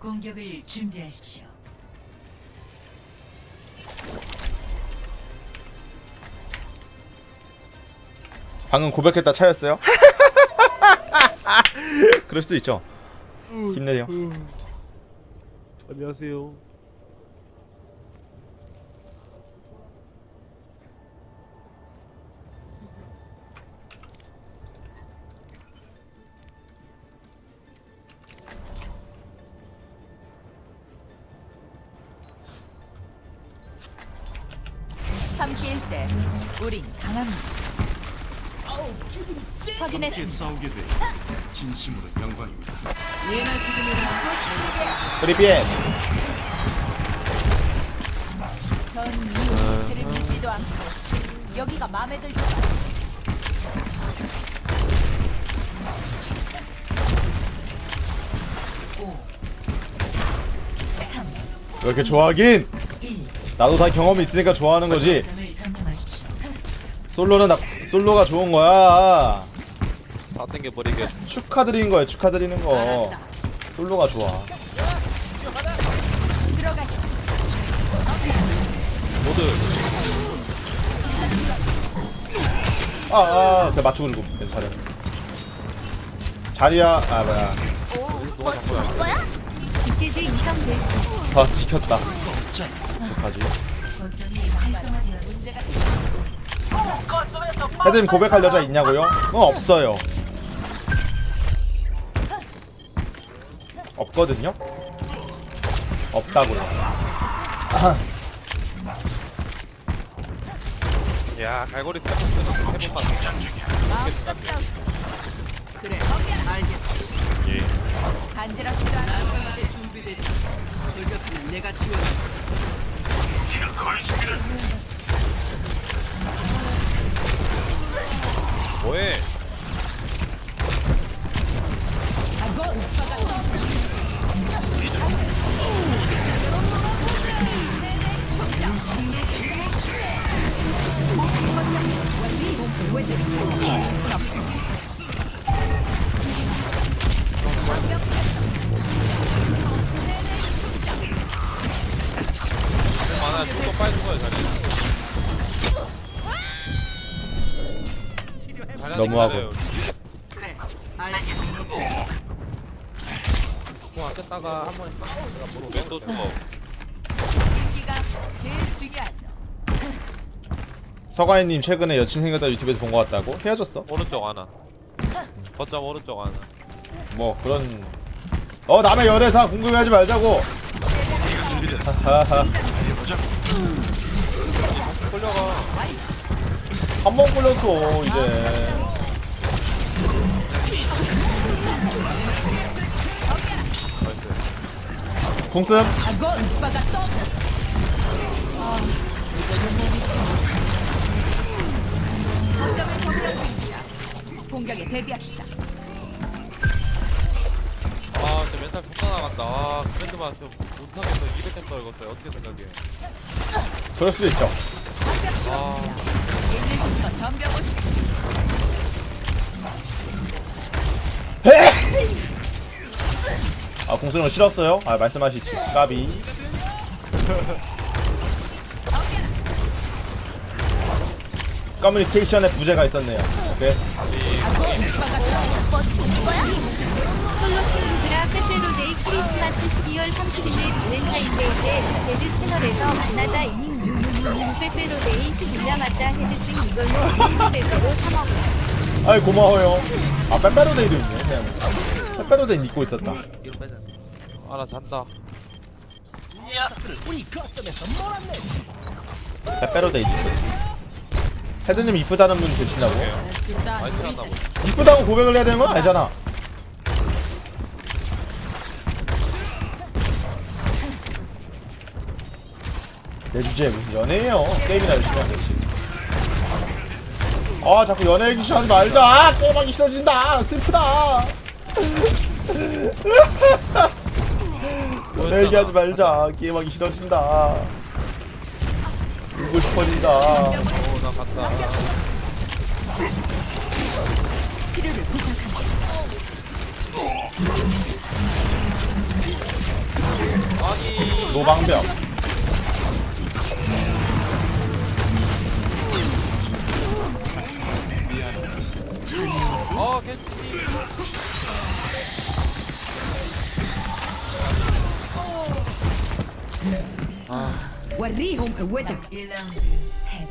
공격을 준비하십시오. 방금 고백했다 차였어요? 그럴 수도 있죠. 힘내요. 안녕하세요. 진심으로 영광입니다. 프리비엔 전 이웃들을 믿지도 않고 여기가 마음에 들지 않아요. 왜 이렇게 좋아하긴? 1. 나도 다 경험이 있으니까 좋아하는 거지. 점을 점령하십시오. 솔로는 나, 솔로가 좋은 거야. 다 땡겨버리게. 축하드리는 거야. 축하드리는 거. 솔로가 좋아. 모두 아, 아, 내가 맞추고 있고 괜찮아. 자리야, 아 뭐야. 비트즈 인성들 아, 지켰다. 어떡하지? 헤드님 고백할 여자 있냐고요? 어, 없어요. 없거든요? 없다고요. 야 갈고리. 마음껏 싸우세요. 그래, 알겠어. 예. 간지럽지도 않아. 뭐해? 많아 빨리 자리. 너무하고. 공아 꼈다가 한 번에 왼도 죽어. 기가 제일 중요하죠. 서가인님 최근에 여친 생겼다 유튜브에서 본거 같다고? 헤어졌어? 오른쪽 하나. 거점 오른쪽 하나. 뭐 그런 어 남의 열애사 궁금해하지 말자고 하하하 끌려가. 한번 끌렸어 이제 공격에 대비합시다. 아 진짜 멘탈 존나 나갔다. 아 그랜드 마스 못하겠어. 200점 떨궜어요. 어떻게 생각해? 그럴 수도 있죠 아. 덤벼보십시오. 아 궁슴은 싫었어요? 아 말씀하시지. 까비. 커뮤니케이션에 부재가 있었네요. 오케이 친구들아 빼빼로데이 크리스마스 12월 30일에 발렌타인데이 때 데드 채널에서 만나다 이닝 빼빼로데이 10일 남았다 헤드슨 이걸로 빼빼로 사먹어 아이 고마워요 아 빼빼로데이도 있네 그냥 빼빼로데이 잊고 있었다 아 나 잔다. 빼빼로데이 있었지 헤드님 이쁘다는 분 계신다고? 많이 보네. 이쁘다고 고백을 해야 되는 건 아니잖아 내 무슨 연애예요 게임이나 열심히 하면 되지 아 자꾸 연애 얘기 하지 말자. 아, 게임하기 싫어진다. 슬프다. 연애 얘기하지 말자. 게임하기 싫어진다. 울고 싶어진다. 오나 갔다. 노방벽 어 겐지 وريهم قوتك 1라운드 패배.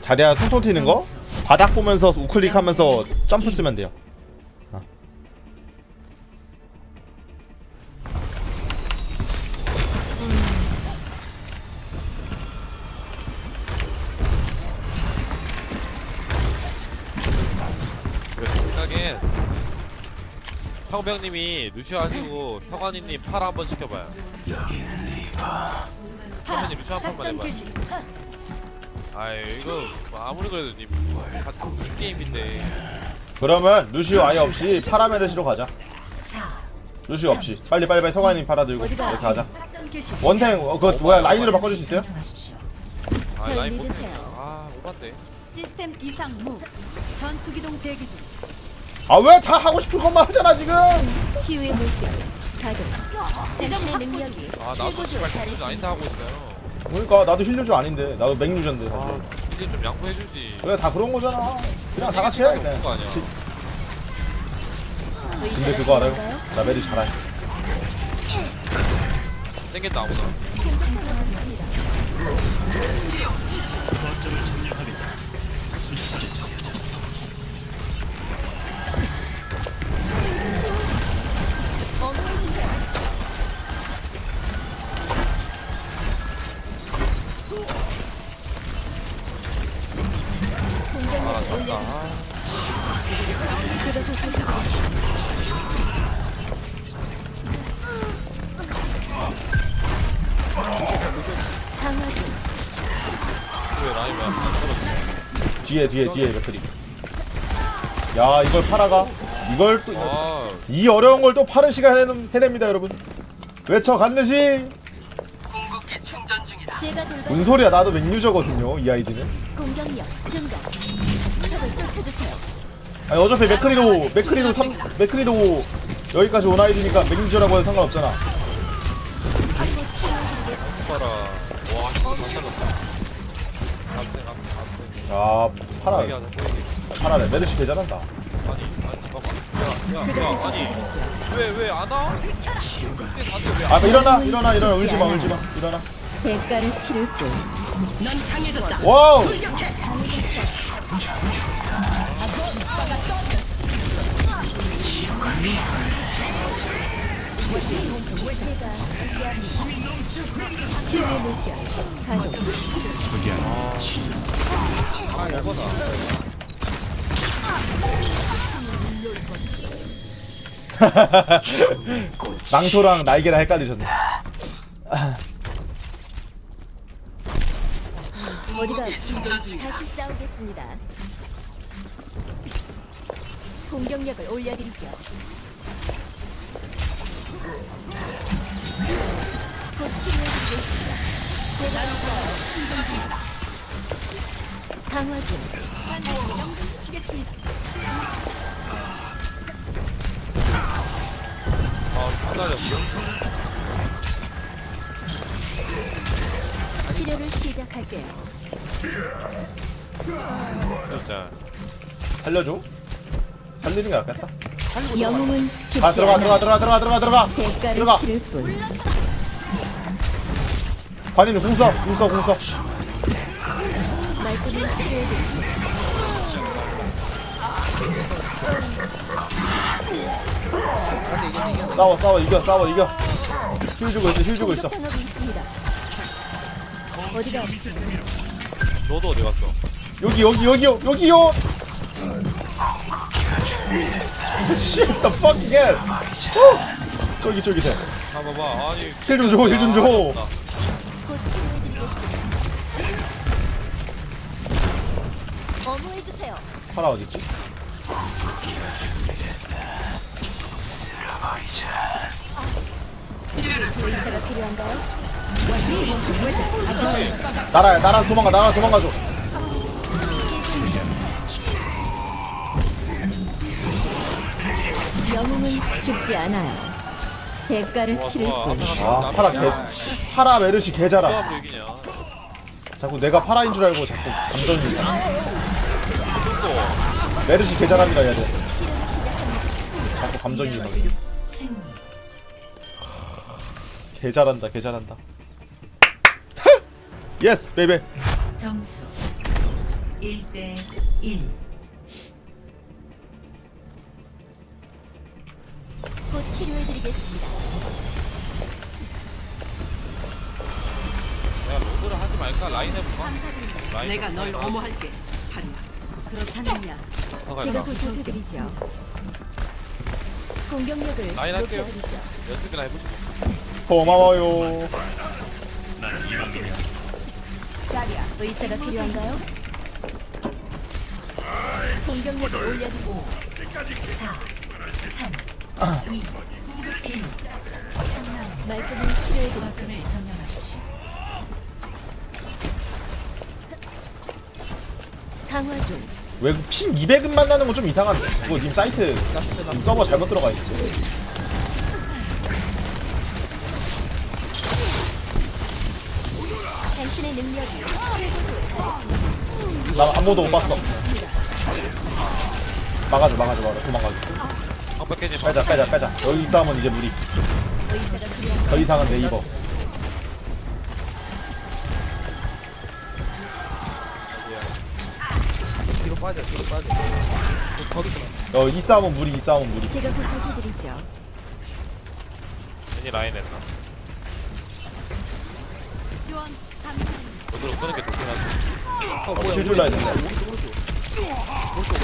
자리야 통통 튀는 거 바닥 보면서 우클릭하면서 점프 쓰면 돼요 성병님이 루시오 하시고 성환이님 팔 한번 시켜봐요. 성병님 루시오 한 판만 해봐요. 아이 이거 뭐 아무리 그래도 님 같은 게임인데. 그러면 루시오 아예 없이 파라메르시로 가자. 4, 루시오 없이. 빨리 빨리 빨리 서관님 팔아 들고 이렇게 하자. 원탱 어, 그거 뭐야? 라인으로 바꿔줄 수 있어요? 아절 라인 못. 아 오반데 시스템 이상 무. 전투기동 대기 중 아 왜 다 하고 싶은 것만 하잖아 지금. 치유의 물결 가동. 자신의 능력이 아 나도 씨발 힐 아닌데 하고 있어요. 그러니까 나도 힐류저 아닌데. 나도 맥류저인데 아 사실. 이제 좀 양보해주지. 그래 다 그런 거잖아. 그냥 다 같이 해 그냥 거 아니야. 지- 근데 그거 알아요? 나 메리 잘하니 땡겼다 아무나 뒤에 뒤에 뒤에 맥크리. 야 이걸 팔아가? 이걸 또 이 아. 어려운 걸 또 파는 시간 해냅, 해냅니다 여러분. 외쳐 갔느시? 제가 돌봐 뭔 소리야? 나도 맥류저거든요 이 아이디는. 공격력 증가. 적을 쫓아주세요. 아니 어차피 맥크리로 맥크리로 삼 맥크리로 여기까지 온 아이디니까 맥류저라고 해도 상관없잖아. 봐라 야 파라 보이게 하자 보이게 파라네. 메르시 개 잘한다. 아니 아니 잠깐만 야야 아니. 왜 왜 안 와? 근데 다들 왜안 아 일어나 일어나 일어나. 울지마 울지마. 일어나. 대가를 치를 뿐. 와우! 치유의 물결 망토랑 날개랑 헷갈리셨네. 어디가 아픈지 다시 싸우겠습니다. 공격력을 올려드리죠. 제가 힘듭니다 강화 중아 기다렸어 치료를 시작할게요 진짜 살려줘. 살리는 게 낫겠다. 영웅은 죽지 아 들어가 않아. 들어가 들어가 들어가 들어가 들어가. 대가를 들어가. 치를 뿐 궁서 궁서 말끔히 치료해드리죠 싸워 싸워 이겨 싸워 이겨 힐 주고 있어 힐 주고 있어 공격당하고 있습니다 어디가? 너도 어디 갔어? 여기 여기 여기요 여기요 Shit the fucking hell 후! 저기 저기 돼아 봐봐 아니 힐좀 줘, 힐좀 줘. 파라 어딨지? 의사가 필요한가요? 나라 나라 도망가 나라 도망가줘 영웅은 죽지 않아요. 대가를 치를 뿐. 아 파라 개 파라 메르시 개자라 자꾸 내가 파라인 줄 알고 자꾸 감정이 메르시 개자랍니다 얘들 자꾸 감정이 막 승리. 개잘한다 개잘한다 예스 베이베 점수 1대 1. 곧 치료해드리겠습니다. 내가 로드를 하지 말까 라인 해볼까 라인 내가 널 어머할게. 하리야. 그렇다면야? 제가 보살펴드리죠. 공격력을 라인 할게요. 높여드리죠. 연습이나 해보자 고마워요 자리야. 의사가 필요한가요? 공격력을 올려드리죠. 4, 3, 2, 1. 말끔히 치료해드리죠. 강화 중. 외국 핀 200은 만 나는 건 좀 이상한데. 그거 님 사이트 님 서버 잘못 들어가 있어. 당신의 능력이 나 아무도 못 봤어. 막아줘 막아줘 막아줘. 도망가줘. 빼자 빼자 빼자. 여기 싸움은 이제 무리? 더 이상은 네이버 빠져 뒤로 빠져. 거기서 어, 이 싸움은 무리 이 싸움은 무리. 제가 보살펴드리죠. 괜히 라인 했나? 지원 감사합니다. 로드로 끄는 게 좋긴 하지. 어 뭐야 킬줄라 했는데 오른쪽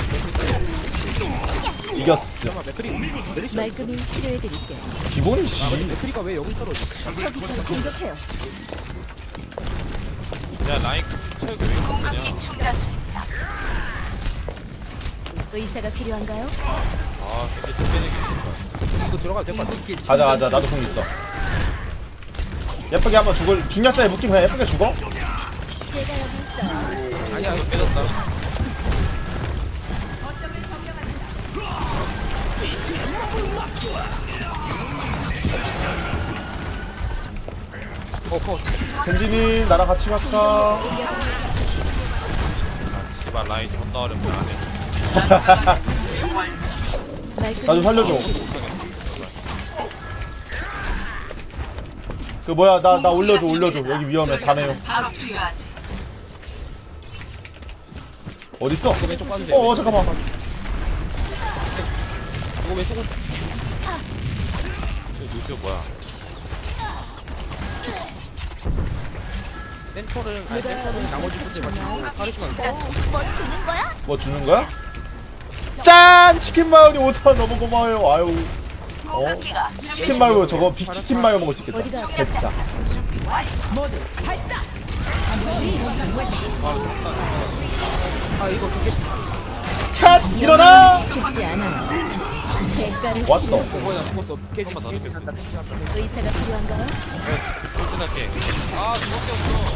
오른쪽. 이겼어. 잠깐만 맥크리 메리시 말끔히 치료해드릴게요. 기본이지 맥크리가 왜 여기 떨어져? 저기서 공격해요. 야 라인 체력이 왜 이렇게 없냐 의사가 필요한가요? 아 근데 싫다 이거 들어가도 될것 같아. 가자 가자. 나도 공 있어. 예쁘게 한번 죽을 중력자에 묶이면 그냥 예쁘게 죽어. 제가 여기 있어요. 아니야 이거 깨졌다 어커 겐지님 나랑 같이 갈까 아 씨발 라인 존나 어렵네 안해 나 좀 살려줘. 그 뭐야 나 나 올려줘 올려줘. 여기 위험해 다네요. 어딨어? 왼쪽 빠는데 어 잠깐만. 이거 왼쪽은 루시오 뭐야? 센터는 아니 센터는 나머지 분들 맞추고 카리스마 뭐 주는 거야? 짠! 치킨 마요니 5천 너무 고마워요. 아유. 어? 치킨 마요 저거 빅치킨 마요 먹을 수 있겠다. 됐자. 아 이거 두개 캣! 일어나! 죽지 않아요. 대가를 왔어. 치를 어 뭐야 나 죽었어. 개지 한번더 넣겠어. 산다 개지 산다 의사가 필요한가요? 꼴찌할게. 아 그밖에 없어.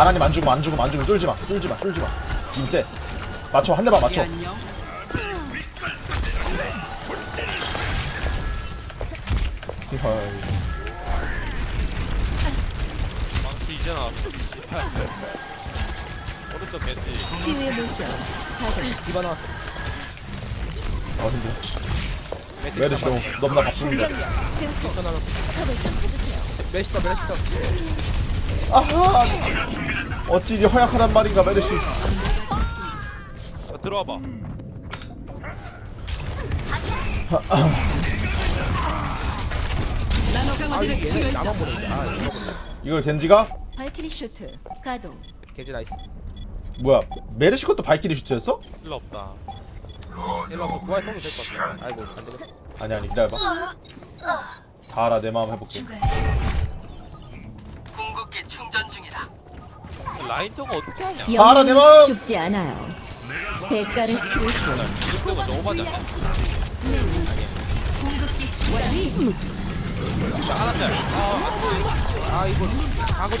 아나님 안 죽으면 안 죽으면 안 죽으면 쫄지 마 쫄지 마 쫄지 마. 임세 맞춰 한 대만 맞춰. 헐. 망치 이제 나왔어 오른쪽 겐지 치유의 물결. 디바 나왔어 어 힘들어 왜이렇게 나왔어. 너무나 증폭. 적을 쫓아주세요. 메시다 메시다 아하 어찌 이 허약하단 말인가 메르시 아, 들어와봐 아 얘네 나만 보는데 아 이거 이걸 겐지가 발키리 슈트. 가동. 개지 나이스 뭐야 메르시 것도 발키리 슈트였어? 필요 없다 일로 와서 구할 써도 될 것 같아 아이고 안 되겠다 아니 아니 기다려봐 다 알아 내 마음 해볼게 추가 라인 저거 어떻게 하냐 알아, 내 마음! 죽지 않아요. 대가를 치를 때가 너무 않냐 하나짜리 아 이거 가고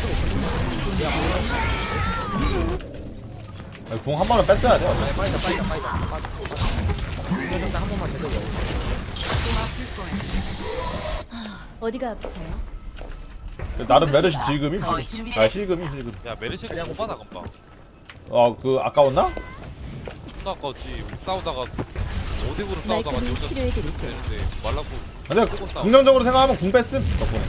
좀궁한 번은 뺐어야 돼 빠이다 빠이다 빠이다 중간정당 한 번만 제대로. 어디가 아프세요? 나름 메르시 지금이 지금. 아 실금이 실금. 야 메르시 그냥 오바다 금방 어그 아까웠나? 우리 싸우다가 어디부로 싸우다가 말끔히 여기서 치료해드릴게요. 되는데 말라고 근데 긍정적으로 생각하면 궁 뺐음 덕분에.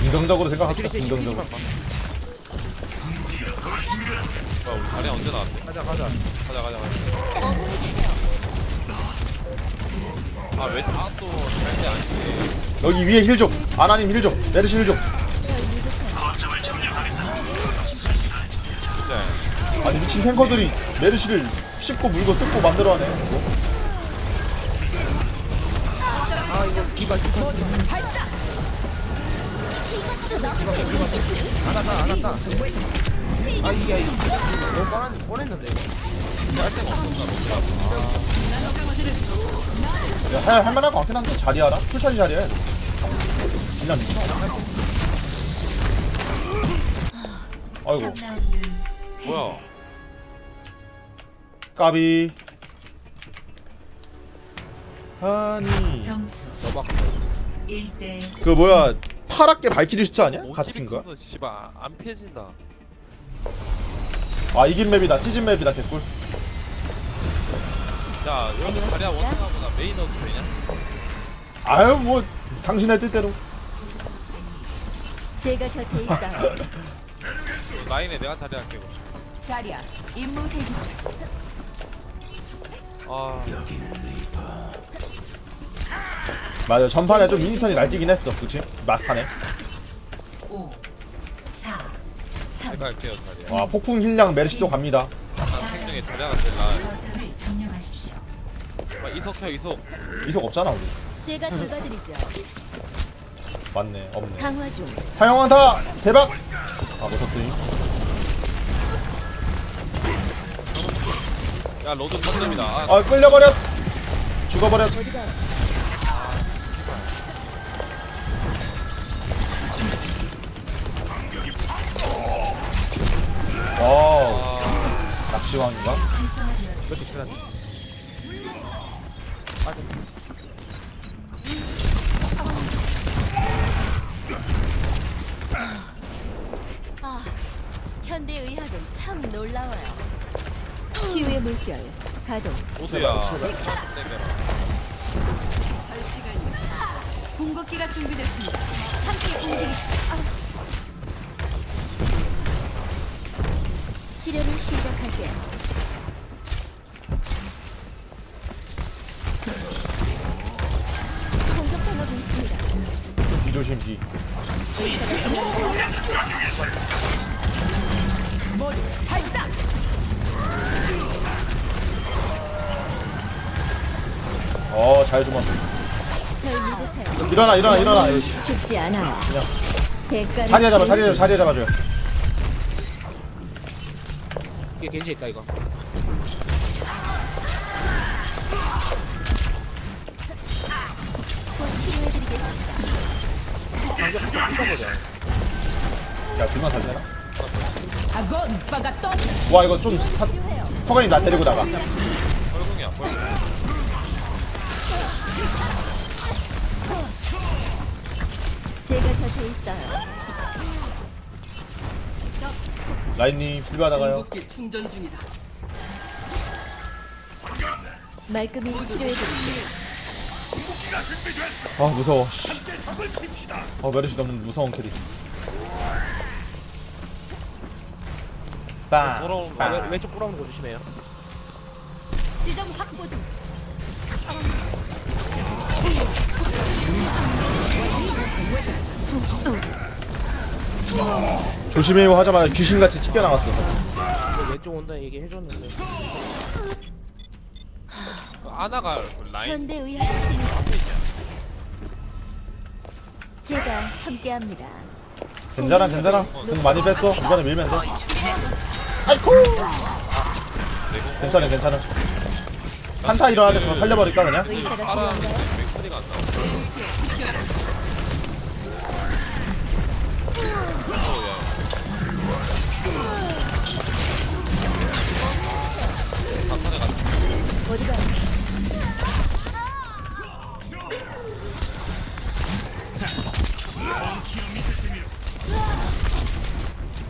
긍정적으로 생각할까? 트리스 긍정적으로. 시키지만 봐. 야 우리 자리 언제 나왔대? 가자 가자. 가자 가자 가자 아왜아또 잘때 아닌데 여기 위에 힐 좀. 아나님 힐 좀. 메르시 힐 좀. 진짜 아니 미친 탱커들이 메르시를 씹고 물고 뜯고 만들어하네. 뭐? 아 이거 기바. 안 왔다 안 왔다. 아 이게 너무 뻔한 뻔했는데. 야, 할, 할만할 것 같긴 한데 자리하라? 풀차지 자리해 그냥 미쳐 아이고 3라운드 뭐야 까비 아니 점수 너박 1대 그 뭐야 파랗게 발키리 슈트 아니야? 옷집이 같은 거? 커서 씨발 안 펴진다 아 이긴 맵이다 시즌 맵이다 개꿀 야 여기 자리야 원하구나 메인 넣어도 되냐? 아유 뭐 당신의 뜻대로 제가 곁에 있어요. 라인에 내가 자리 할게 자리야. 임무 대기 중. 아. 맞아 전판에 좀 미니턴이 날뛰긴 했어. 그치? 막판에. 5 4 3 내가 할게요 자리야 와 폭풍 힐량 메르시도 갑니다. 제일 나아 거점을 점령하십시오. 아, 이석해 이석. 이속 없잖아 우리. 제가 돌봐드리죠. 맞네 없네. 강화 중. 사용한다 대박! 아 못했더니 야 로드 컨셉이다 아, 아 끌려버렸 죽어버렸 아, 낚시왕인가? 이것도 출연. 맞아. 아, 현대 의학은 참 놀라워요. 치유의 물결 가동. 땡겨라 궁극기가 준비됐습니다. 함께 움직입시다. 아. 치료를 시작할게요. 공격당하고 있습니다. 뒤조심 뒤 어, 잘 숨었어. 절 믿으세요. 일어나, 일어나, 일어나. 죽지 않아요. 대가를 자리에 잡아, 자리에, 자리에 잡아줘요. 이게 겐지 있다 이거. 치료해드리겠습니다. 방금. 야, 둘만 살려라. 와, 이거 좀, 타, 터가니 나 때리고 나가. 뻘궁이야 뻘궁 곁에 있어요. 라인님, 필요하다가요. 궁극기 충전 중이다. 말끔히 치료해 드릴게요. 아, 무서워. 씨. 어, 메르시 너무 무서운 캐릭. 빵. 돌아오는 거 아, 왼- 빵. 왼쪽 돌아오는 거 조심해요. 지점 확보 중. 조심해요 하자마자 귀신같이 찢겨 나갔어. 이거 왼쪽 온다 얘기 해줬는데. 아나가 라인 현대 제가 함께합니다. 괜찮아, 괜찮아. 공 많이 뺐어. 이번에 밀면 돼. 아이쿠! 괜찮아, 괜찮아. 한타 일어나는데 저 살려버릴까, 그냥? 의사가 파라는 필요한가요? 맥소리가 안 나와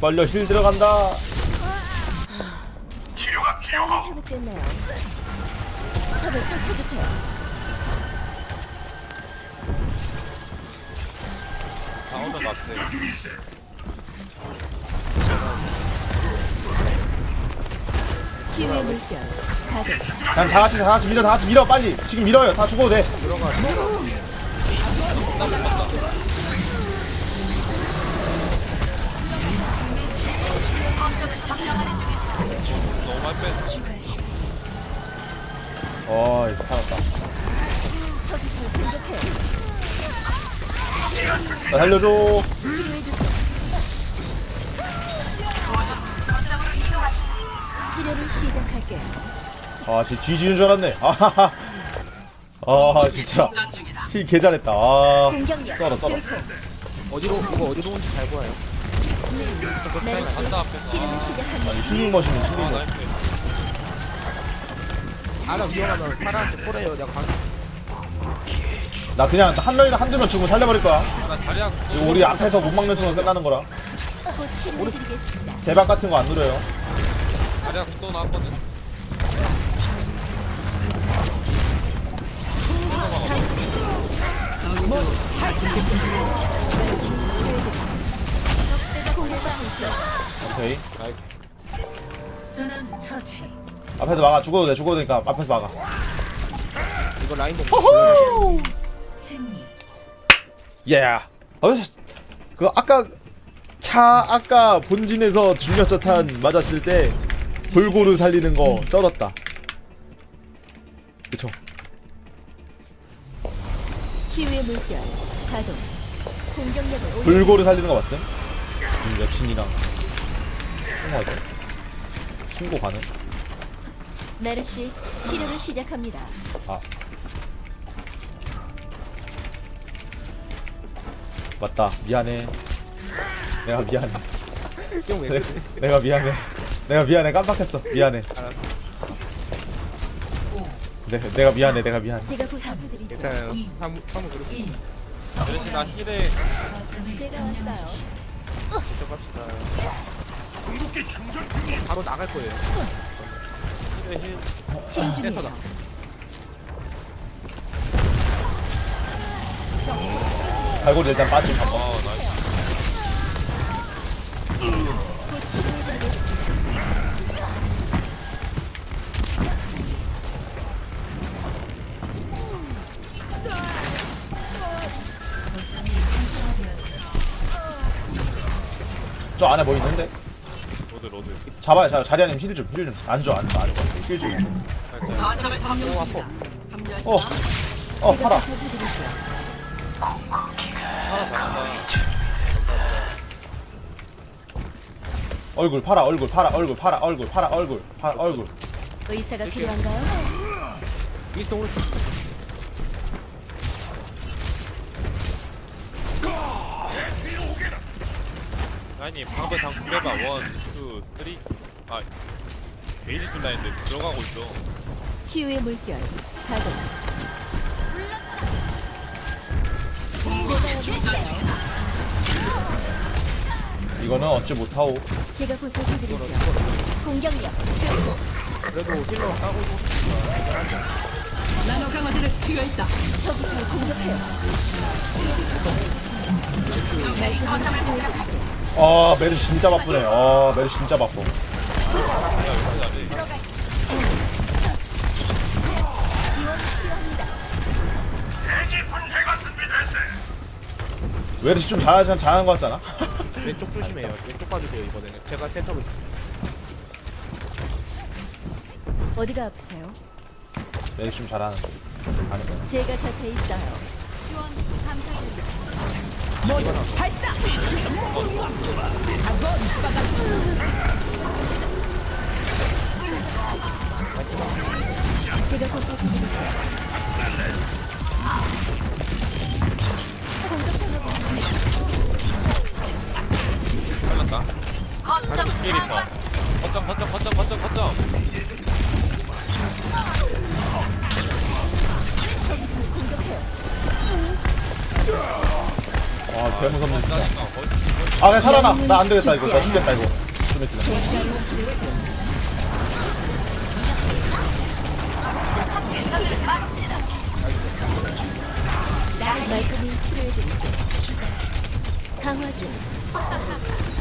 걸려 힐 들어간다 빨리 회복됐나요? 저를 쫓아주세요. 다 오면 났어요. 치유의 물결 가동. 그냥 다 같이 다 같이 밀어 다 같이 밀어 빨리 지금 밀어요 다 죽어도 돼많 어이 살았다 저기 절 공격해요. 나 살려줘. 치료를 시작할게요. 아 진짜 뒤지는 줄 알았네 아하하 아 진짜 힐 개잘했다 아 공격력 쩔어 쩔어 증폭. 어디로 이거 어디로 온지 잘 보여요. 메르시 간다 앞에. 치료를 시작합니다. 아니 힐링 머신은 힐링 아 머신. 아나 위험하면 파라한테 포래요. 내가 방. 나 그냥 한 명이나 한두 명 죽으면 살려버릴 거야 나 자리야. 이거 우리 앞에서 못 막는 순간 끝나는 거라 곧 치료해드리겠습니다. 대박 같은 거 안 누려요 자리야 또 나왔거든. 공격받고 있어요. 오케이 전원 처치. 앞에서 막아 죽어도 돼 죽어도 되니까 앞에서 막아 이거 라인 보 승리. 예 어, 씨. 그 아까 캬 아까 본진에서 중력자탄 맞았을 때 골고루 살리는 거 쩔었다 그쵸 치유의 물결 가동. 공격력을 올려. 골고루 살리는 거 봤음? 음, 여친이랑 통화죠 신고 가능? 메르시 치료를 시작합니다. 아 맞다 미안해 내가 미안해 형 왜? 내, 내가 미안해 내가 미안해 깜빡했어 미안해 내, 내가 미안해 내가 미안해 제가. 괜찮아요. 한번 한번 그렇게 1. 대신 나 힐에 제가. 왔어요. 시작합시다. 바로 나갈 거예요. 중이에요. 센터다. 갈고리 일단 빠지고 한번 아 나이스. 곧 치료해드리겠습니다. 저 안에 뭐 있는데? 로드 로드. 잡아요 잡아 자리아님 힐좀힐좀안줘안줘 힐 좀 어, 어 제가 팔아. 얼굴 팔아 얼굴 팔아 얼굴 팔아 얼굴 팔아 얼굴 팔아 얼굴 의사가 필요한가요? 미스터 오른쪽. 아니 방금 장 구매봐 원, 투, 쓰리. 아 베일이 줄라 했는데 들어가고 있어. 치유의 물결 가동. 이거는 어찌 못하오 제가 보살펴드리죠. 공격력 그래도 힐러 까고. 나노 강화제를 필요했다. 저기 절 공격해요. 아 메르시 진짜 바쁘네 아 메르시 진짜 바빠 메르시 좀 잘하지 잘하는 거 같잖아 왼쪽 조심해요. 왼쪽 봐주세요 이번에는. 제가 센터로. 어디가 아프세요? 메르시 좀 잘하는 거 아는 거 제가 곁에 있어요. 제가 보살펴드리죠. 잘랐다. 힐이 더. 거점 거점 거점 거점 거점. 저기 절 공격해요. 아 개무섭네 진짜 짜증나. 거의 거의. 아아 살아나 나 안 되겠다 이거 나 죽겠다 이거 좀 있으면 말끔히 치료해드릴게요. 강화 중.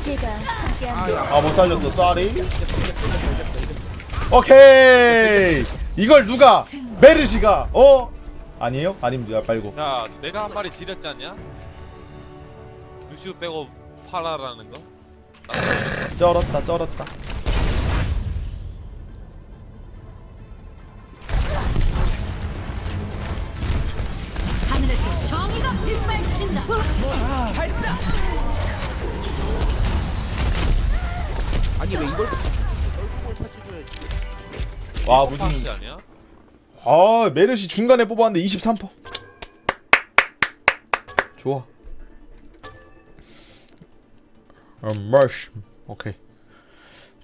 제가 함께합니다. 아 못 살렸어 쏘리 오케이 이걸 누가 메르시가 어 아니에요 아닙니다 말고 야 내가 한 마리 지렸지 않냐? 루시우 빼고 팔아라는 거? 쩔었다 쩔었다 아니 왜 이걸 와 무슨 팔지 아니야? 아 메르시 중간에 뽑았는데 23% 좋아 음, 머시 오케이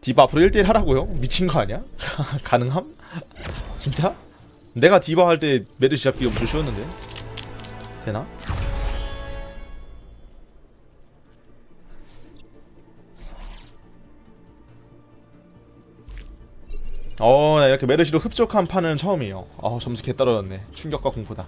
디바 앞으로 1대1 하라고요? 미친 거 아니야? 가능함? 진짜? 내가 디바 할 때 메르시 잡기가 엄청 쉬웠는데 되나? 어, 나 이렇게 메르시로 흡족한 판은 처음이에요. 아, 점수 개 떨어졌네. 충격과 공포다.